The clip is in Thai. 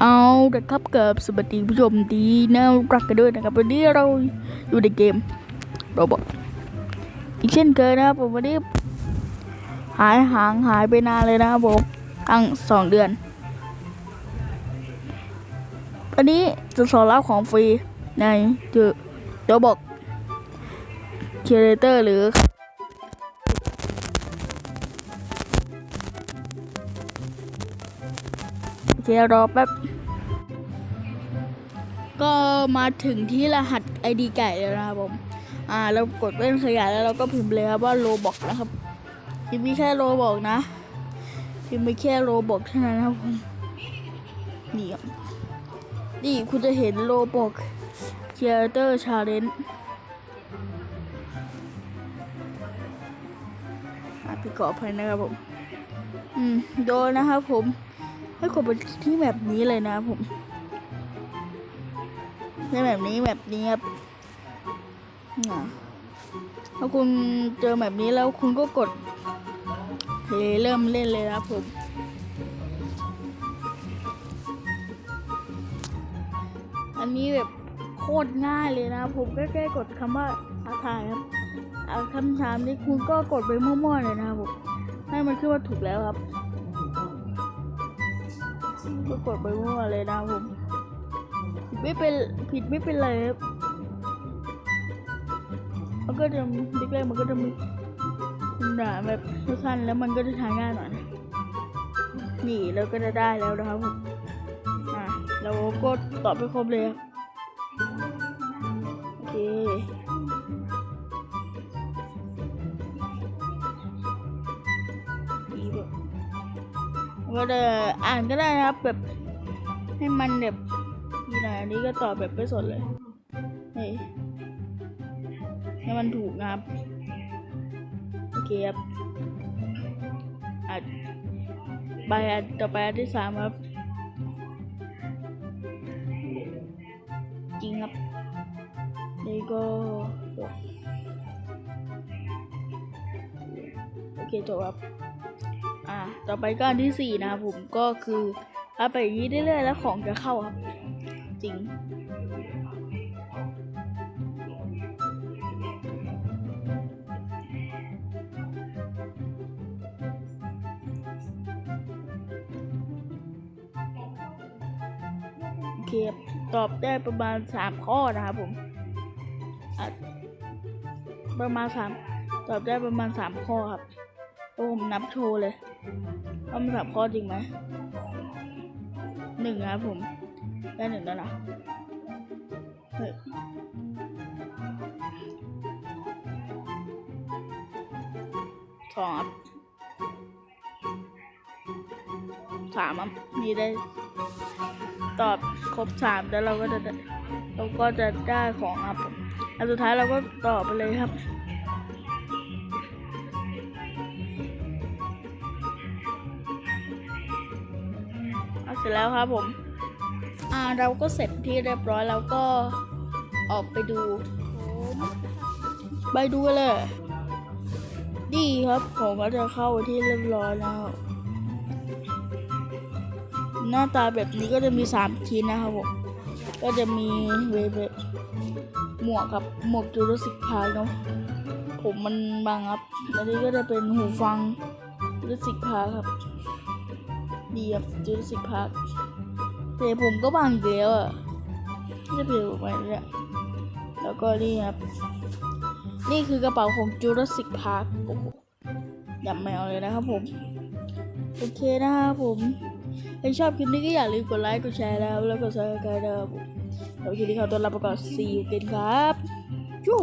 เอาละครับกับสวัสดีผู้ชมดีน่ารักกันด้วยนะครับ วันนี้เราอยู่ในเกมโรบอทอีกเช่นเคยนะครับผมวันนี้หายหางหายไปนานเลยนะครับผมตั้งสองเดือน อันนี้จะสอนรับของฟรีในจือโรบอทเคเรเตอร์หรือ เครอแป๊บ ก็มาถึงที่รหัส ID ไก่แล้วนะครับผม อ่า เรากดเป็นขยายแล้วเราก็พิมพ์เลยครับว่าโลบอกนะครับพิมพ์ไม่แค่โลบอกนะพิมพ์ไม่แค่โลบอกเท่านั้นนะครับผมนี่ครับนี่คุณจะเห็นโลบอกเคียเตอร์ชาเลนจ์อะพี่ขออภัยนะครับผม อืม โดนนะครับผม ให้กดไปที่แบบนี้เลยนะครับผมในแบบนี้แบบนี้ครับอ่าถ้าคุณเจอแบบนี้แล้วคุณก็กดเพลเริ่มเล่นเลยนะครับผมอันนี้แบบโคตรง่ายเลยนะครับผมก็แค่กดคำว่าท้าทายครับเอาคำถามนี้คุณก็กดไปมั่วๆเลยนะครับผมให้มันขึ้นว่าถูกแล้วครับ ก็กดไปมั่วเลยนะผมผิดไม่เป็นผิดไม่เป็นไรครับมันก็จะเล็กๆมันก็จะมีหนาแบบสั้นแล้วมันก็จะทานง่ายหน่อยนะนี่เราก็จะได้แล้วนะครับผมอะเราก็ตอบไปครบเลยครับโอเค ก็จะอ่านก็ได้นะครับแบบให้มันแบบนี่นะอันนี้ก็ตอบแบบไม่สนเลยเฮ้ยให้มันถูกนะครับ โอเคครับอะใบอันต่อไปอันที่สามครับ จริงครับ นี่ก็โอเคจบครับ ต่อไปก็อันที่สี่นะครับผมก็คือถ้าไปอย่างนี้เรื่อยๆแล้วของจะเข้าครับ จริง โอเคตอบได้ประมาณสามข้อนะครับผมประมาณสามตอบได้ประมาณสามข้อครับ โอ้ผมนับโชว์เลยว่ามันสามข้อจริงไหมหนึ่งนะครับผม ได้หนึ่งแล้วนะเฮ้ยสองครับสามครับนี่ได้ ตอบครบสามแล้วเราก็จะเราก็จะได้ของครับผมอันสุดท้ายเราก็ตอบไปเลยครับ ร็จแล้วครับผม อ่าเราก็เสร็จที่เรียบร้อยแล้วก็ออกไปดูไปดูกันเลย ดีครับ ผมก็จะเข้าที่เรียบร้อยแล้ว หน้าตาแบบนี้ก็จะมีสามชิ้นนะครับผม ก็จะมีเวเบหมวกครับหมวกจูราสสิกพาร์เนาะ ผมมันบางครับ แล้วนี่ก็จะเป็นหูฟังจูราสสิกพาร์ครับ ดีครับจูราสสิกพาร์คแต่ผมก็บางอีกแล้วอะจะเปลี่ยนออกไปเนี่ยแล้วก็นี่ครับ นี่คือกระเป๋าของจูราสสิกพาร์โอ้โหยับแมวเลยนะครับผม โอเคนะครับผมถ้าชอบคลิปนี้ก็อย่าลืมกดไลค์ กดแชร์แล้ว แล้วกดซับสไครต์นะครับผมแล้วคลิปนี้ขอตัวลาไปก่อน see you again ครับ จู้